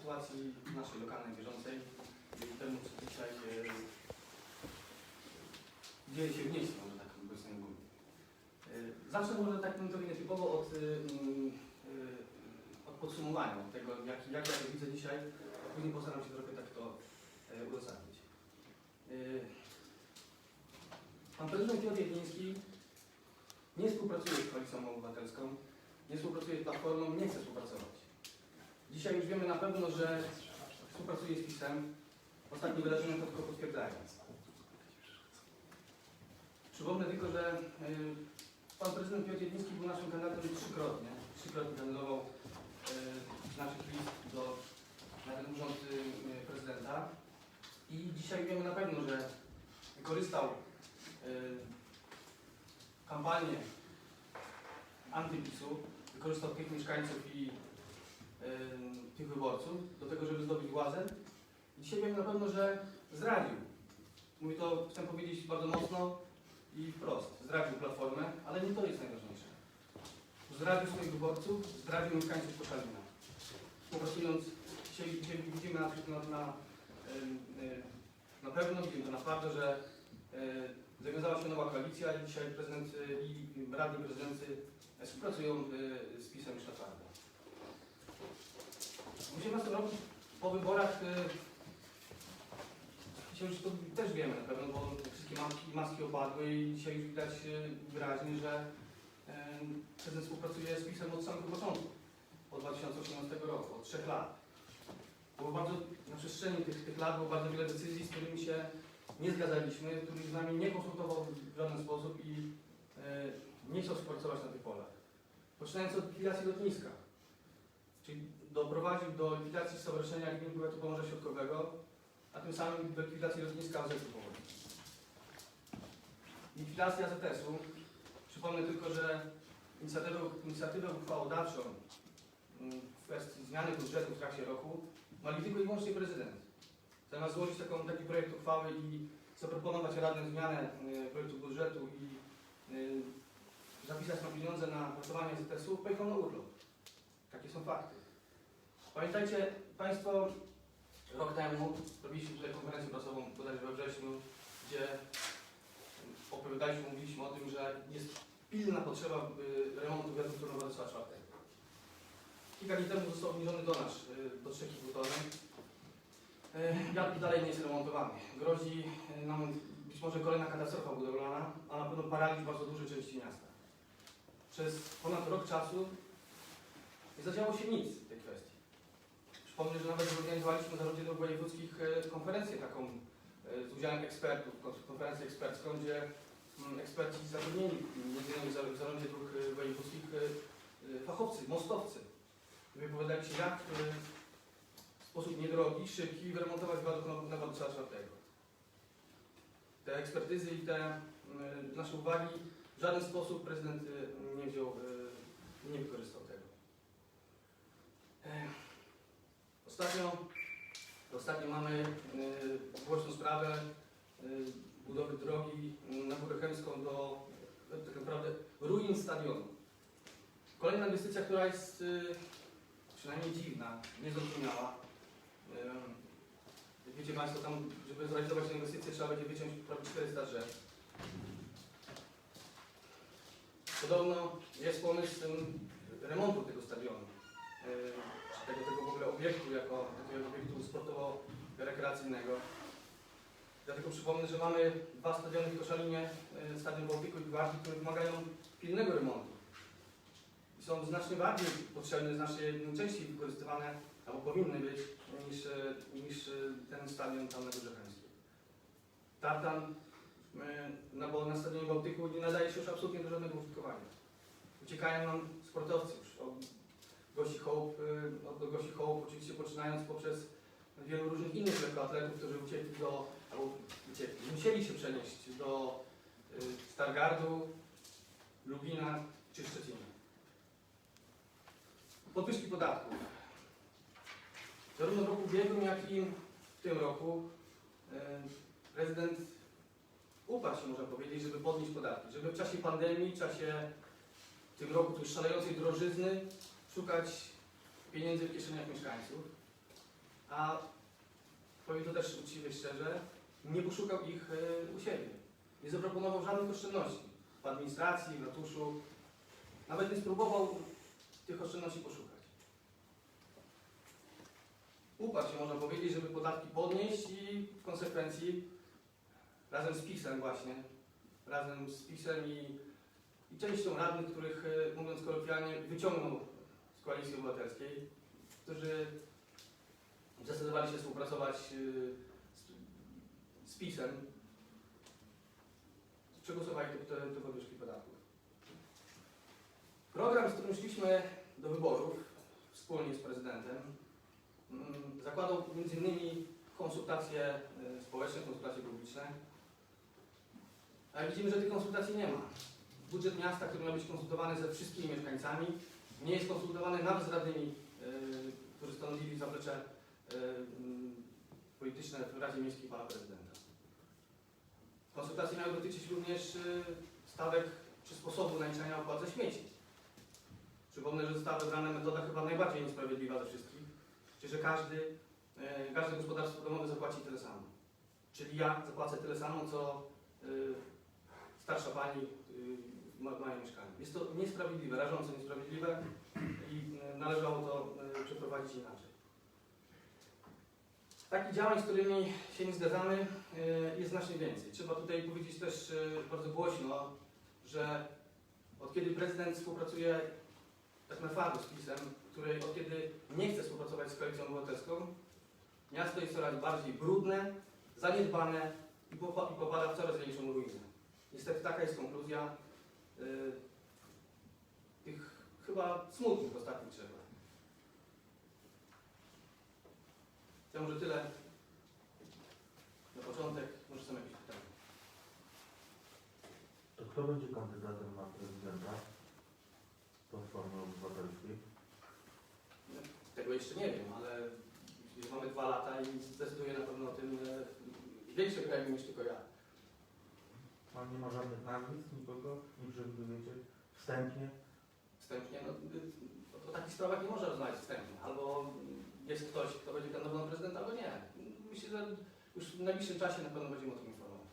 sytuacji naszej lokalnej, bieżącej i temu, co dzisiaj e, dzieje się w mieście, może tak obecnie mówię. E, Zacznę może tak trochę nietypowo od, y, y, od podsumowania tego, jak, jak ja to widzę dzisiaj, a później postaram się trochę tak to e, uzasadnić. E, Pan prezydent Piotr Jedliński nie współpracuje z Koalicją Obywatelską, nie współpracuje z Platformą, nie chce współpracować. Dzisiaj już wiemy na pewno, że współpracuje z PiSem. Ostatnie wydarzenia to tylko potwierdzają. Przypomnę tylko, że y, pan prezydent Piotr Jedliński był naszym kandydatem trzykrotnie. Trzykrotnie kandydował y, z naszych list do, na ten urząd y, prezydenta. I dzisiaj wiemy na pewno, że wykorzystał kampanię antypisu, wykorzystał tych mieszkańców i tych wyborców do tego, żeby zdobyć władzę. I dzisiaj wiemy na pewno, że zdradził. Mówię to, chcę powiedzieć bardzo mocno i wprost. Zdradził Platformę, ale nie to jest najważniejsze. Zdradził swoich wyborców, zdradził mieszkańców Koszalina. Współpracując, dzisiaj, dzisiaj widzimy na, na, na, na pewno, widzimy to naprawdę, że y, zawiązała się nowa koalicja i dzisiaj prezydent i radni prezydency współpracują y, z PiSem już naprawdę. W 2018 roku po wyborach, y, dzisiaj już to też wiemy na pewno, bo wszystkie maski, maski opadły i dzisiaj już widać y, wyraźnie, że y, prezydent współpracuje z PiSem od samego początku, od 2018 roku, od trzech lat. Było bardzo, na przestrzeni tych, tych lat było bardzo wiele decyzji, z którymi się nie zgadzaliśmy, których z nami nie konsultował w żaden sposób i nie chciał współpracować na tych polach. Poczynając od likwidacji lotniska, czyli doprowadził do likwidacji Stowarzyszenia Gmin Powiatu Pomorza Środkowego, a tym samym do likwidacji lotniska AZS Pomorza. Likwidacja AZS-u, przypomnę tylko, że inicjatywę, inicjatywę uchwałodawczą mm, w kwestii zmiany budżetu w trakcie roku ma tylko i wyłącznie prezydent. Zamiast złożyć taką, taki projekt uchwały i zaproponować radnym zmianę y, projektu budżetu i y, zapisać na pieniądze na pracowanie ZS-u, pojechał na urlop. Takie są fakty. Pamiętajcie Państwo, rok temu robiliśmy tutaj konferencję prasową bodajże we wrześniu, gdzie opowiadaliśmy, mówiliśmy o tym, że jest pilna potrzeba y, remontu wiaduktu Nowa Wysła czwartego. Kilka dni temu został wniesiony do nas y, do 3,5 tony. Y, Wiadukt dalej nie jest remontowany. Grozi nam być może kolejna katastrofa budowlana, a na pewno paraliż bardzo dużej części miasta. Przez ponad rok czasu nie zadziało się nic w tej kwestii. Przypomnę, że nawet zorganizowaliśmy w zarządzie dróg wojewódzkich e, konferencję taką z udziałem ekspertów, kon- konferencję ekspercką, gdzie mm, eksperci zatrudnieni, innymi w zar- w zarządzie dróg wojewódzkich, fachowcy, mostowcy, wypowiadali się jak e, w sposób niedrogi, szybki wyremontować wiadukt na Władysła IV. Te ekspertyzy i te e, nasze uwagi w żaden sposób prezydent e, nie wziął, nie wykorzystał tego. Ostatnio, ostatnio mamy y, głośną sprawę y, budowy drogi na Górę Chemską do tak naprawdę ruin stadionu. Kolejna inwestycja, która jest y, przynajmniej dziwna, niezrozumiała. Y, wiecie Państwo, tam, żeby zrealizować tę inwestycję trzeba będzie wyciąć prawie 400 drzew. Podobno jest pomysł remontu tego stadionu y, tego, tego w ogóle obiektu jako takiego obiektu sportowo-rekreacyjnego. Dlatego przypomnę, że mamy dwa stadiony w Koszalinie, y, Stadion Bałtyku i Gwardii, które wymagają pilnego remontu. I są znacznie bardziej potrzebne, znacznie częściej wykorzystywane, albo powinny być, niż, y, niż y, ten stadion tam na. Tartan, no bo na Stadionie Bałtyku nie nadaje się już absolutnie do żadnego użytkowania. Uciekają nam sportowcy już, Gosi Hope, y, od Gosi Hope, oczywiście poczynając poprzez wielu różnych innych lekkoatletów, którzy uciekli do, albo uciekli, musieli się przenieść do y, Stargardu, Lubina czy Szczecina. Podwyżki podatków. Zarówno w roku ubiegłym, jak i w tym roku y, prezydent uparł się, można powiedzieć, żeby podnieść podatki, żeby w czasie pandemii, w czasie w tym roku tej szalejącej drożyzny szukać pieniędzy w kieszeniach mieszkańców. a powiem to też uczciwie szczerze, nie poszukał ich e, u siebie. Nie zaproponował żadnych oszczędności w administracji, w ratuszu. Nawet nie spróbował tych oszczędności poszukać. Uparł się, można powiedzieć, żeby podatki podnieść i w konsekwencji razem z PiSem właśnie, razem z PiSem i, i częścią radnych, których, e, mówiąc kolokwialnie, wyciągnął Koalicji Obywatelskiej, którzy zdecydowali się współpracować e, z, z PiSem, przegłosowali te, te, podwyżki podatków. Program, z którym szliśmy do wyborów wspólnie z prezydentem, mm, zakładał m.in. konsultacje e, społeczne, konsultacje publiczne, a widzimy, że tych konsultacji nie ma. Budżet miasta, który ma być konsultowany ze wszystkimi mieszkańcami, nie jest konsultowany nawet z radnymi, yy, którzy stanowili zaplecze mm, polityczne w Radzie Miejskiej Pana Prezydenta. Konsultacje miały dotyczyć również yy, stawek czy sposobu naliczania opłat za śmieci. Przypomnę, że została wybrana metoda chyba najbardziej niesprawiedliwa ze wszystkich, czyli że każdy, każde gospodarstwo domowe zapłaci tyle samo. Czyli ja zapłacę tyle samo, co starsza pani ma mieszkanie. Jest to niesprawiedliwe, rażąco niesprawiedliwe i yy, należało to yy, przeprowadzić inaczej. Takich działań, z którymi się nie zgadzamy, yy, jest znacznie więcej. Trzeba tutaj powiedzieć też bardzo głośno, że od kiedy prezydent współpracuje tak na z PiSem, który od kiedy nie chce współpracować z Koalicją Obywatelską, miasto jest coraz bardziej brudne, zaniedbane i, popa- i popada w coraz większą ruinę. Niestety taka jest konkluzja tych chyba smutnych ostatnich trzech lat. Ja może tyle na początek. Może są jakieś pytania. To kto będzie kandydatem na prezydenta Platformy Obywatelskiej? Tego jeszcze nie wiem, ale mamy dwa lata i zdecyduje na pewno o tym większe kręgi niż tylko ja. Pan nie ma żadnych nazwisk, nikogo? Nie przewidujecie wstępnie? Wstępnie, no, y, o, o takich sprawach nie można rozmawiać wstępnie. Albo jest ktoś, kto będzie kandydował na prezydenta, albo nie. Myślę, że już w najbliższym czasie na pewno będziemy o tym informować.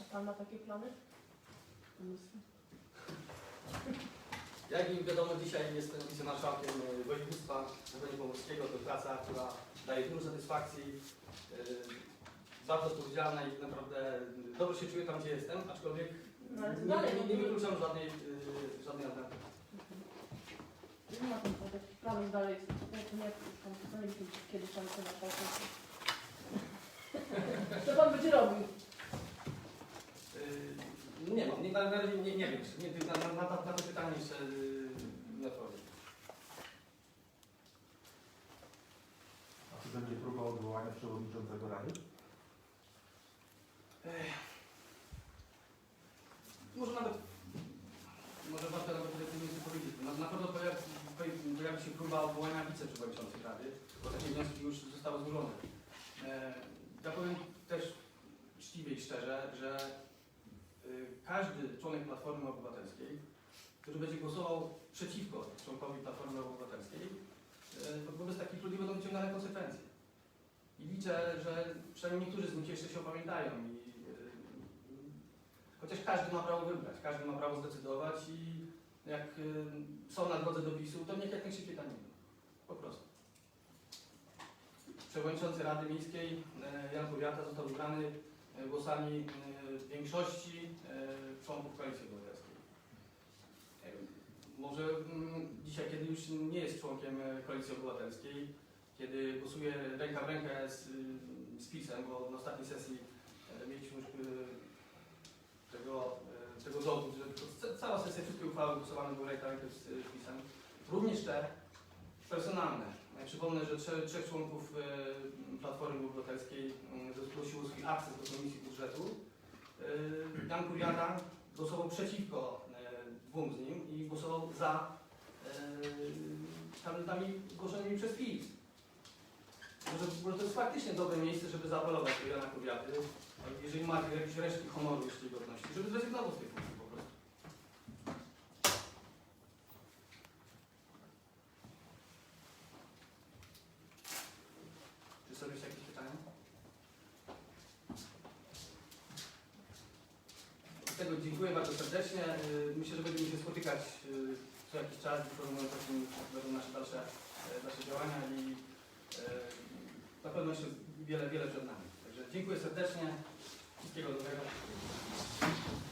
A pan ma takie plany? Pomysły? Jak im wiadomo, dzisiaj jestem wicemarszałkiem województwa zachodniopomorskiego. To praca, która daje dużo satysfakcji, y, bardzo odpowiedzialna i naprawdę dobrze się czuję tam, gdzie jestem, aczkolwiek No ale to nie, dalej, nie, nie to- wykluczam żadnej, y, żadnej alternatywy. Nie ma pan takich planów dalej, jak nie, tam kiedy szansę na to. Co pan będzie robił? Yy, nie mam, nie, na, na nie, nie wiem, nie, na, na, na, na to pytanie jeszcze yy, nie odpowiem. A czy będzie próba odwołania przewodniczącego Rady? Może nawet, może warto nawet tutaj tym miejscu powiedzieć. Na, na pewno pojawi, pojawi- się próba odwołania wiceprzewodniczących Rady, bo takie wnioski już zostały złożone. E, ja powiem też uczciwie i szczerze, że y, każdy członek Platformy Obywatelskiej, który będzie głosował przeciwko członkowi Platformy Obywatelskiej, y, wobec takich ludzi będą wyciągane konsekwencje. I liczę, że przynajmniej niektórzy z nich jeszcze się opamiętają. I, y, chociaż każdy ma prawo wybrać, każdy ma prawo zdecydować i jak y, są na drodze do PiSu, to niech jak najszybciej tam idą. Po prostu. Przewodniczący Rady Miejskiej e, Jan Powiata został wybrany e, głosami e, większości e, członków Koalicji Obywatelskiej. E, Może mm, dzisiaj, kiedy już nie jest członkiem e, Koalicji Obywatelskiej, kiedy głosuje ręka w rękę z, z PiSem, bo na ostatniej sesji e, mieliśmy już y, tego, e, tego dowód, że cała sesja, wszystkie uchwały głosowane były ręka w rękę z, PiSem. Również te personalne. Przypomnę, że trzech, trzech członków e, Platformy Obywatelskiej e, zgłosiło swój akces do Komisji Budżetu. E, Jan Kuriata głosował przeciwko e, dwóm z nim i głosował za e, kandydatami zgłoszonymi przez PiS. No może, może no to jest faktycznie dobre miejsce, żeby zaapelować do Jana Kobiaty, jeżeli ma jakieś resztki honoru jeszcze godności, żeby zrezygnował z tej funkcji po prostu. Czy są jeszcze jakieś pytania? Z tego dziękuję bardzo serdecznie. Y, myślę, że będziemy się spotykać y, co jakiś czas, informując o będą nasze dalsze, e, dalsze działania i e, na pewno jeszcze wiele, wiele przed nami. Także dziękuję serdecznie. Wszystkiego dobrego.